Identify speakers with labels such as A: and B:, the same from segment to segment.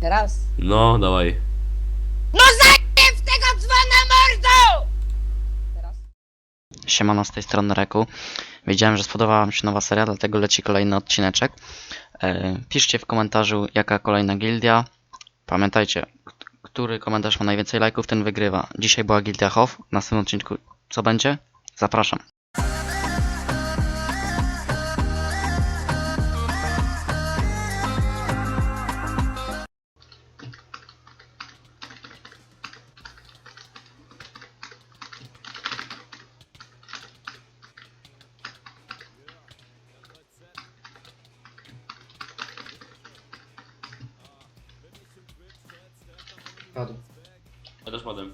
A: Teraz.
B: No, dawaj.
A: No zajmie w tego dzwona mordo! Teraz.
C: Siemano z tej strony Reku. Wiedziałem, że spodobała mi się nowa seria, dlatego leci kolejny odcineczek. E, piszcie w komentarzu, jaka kolejna gildia. Pamiętajcie, który komentarz ma najwięcej lajków, ten wygrywa. Dzisiaj była gildia Hof, w następnym odcinku co będzie? Zapraszam.
D: Padł.
B: Ja też padłem.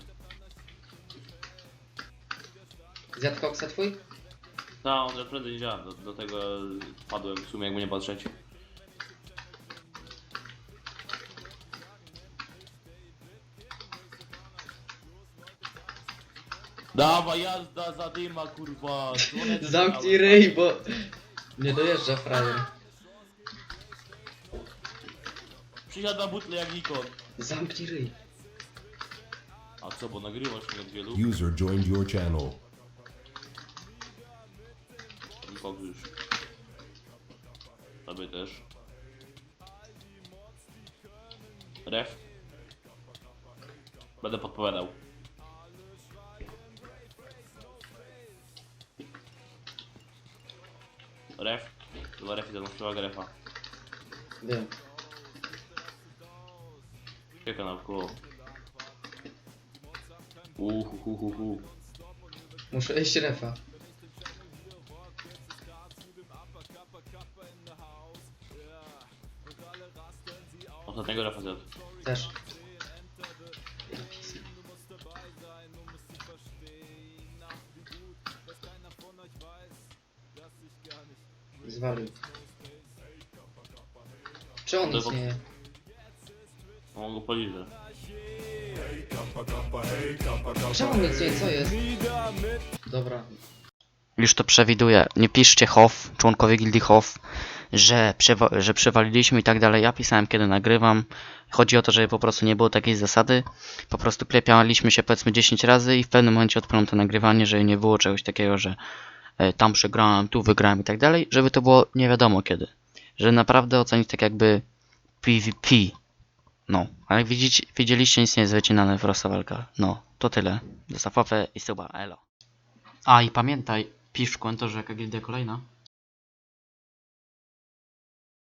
D: Zjadł koksa twój?
B: No, on prędzej nie działa, do, do tego padłem w sumie jakby nie patrzeć. Dawa jazda za dyma kurwa! Słoneczny
D: Zamknij ryj, bo... Nie dojeżdża frajer.
B: Przysiadł na butle jak Nikon.
D: Zamknij ryj.
B: A co, bo nagrywasz mnie od wielu?
E: User joined your channel.
B: Już. Tobie też. Ref. Będę podpowiadał. Ref. Dwa refy zademonstrowała refa.
D: Wiem.
B: Czeka na koło. Uhu, hu, hu, hu.
D: Muszę iść refa.
B: Ostatniego refa zjadł.
D: Też. Zwalił. Czy on
B: To
D: nic
B: po-
D: nie?
B: On go poliże.
D: Czemu nic nie? Co jest? Dobra.
C: Już to przewiduję. Nie piszcie Hof, członkowie gildii Hof, że, przewa- że przewaliliśmy i tak dalej. Ja pisałem kiedy nagrywam. Chodzi o to, żeby po prostu nie było takiej zasady. Po prostu klepialiśmy się powiedzmy 10 razy i w pewnym momencie odpalam to nagrywanie, żeby nie było czegoś takiego, że e, tam przegrałem, tu wygrałem i tak dalej, żeby to było nie wiadomo kiedy. Że naprawdę ocenić tak jakby PvP. No, ale jak widzicie, widzieliście, nic nie jest wycinane w Rosawelka. No, to tyle. Zostaw łapę i suba, elo. A i pamiętaj, pisz w komentarzu jaka gildia kolejna.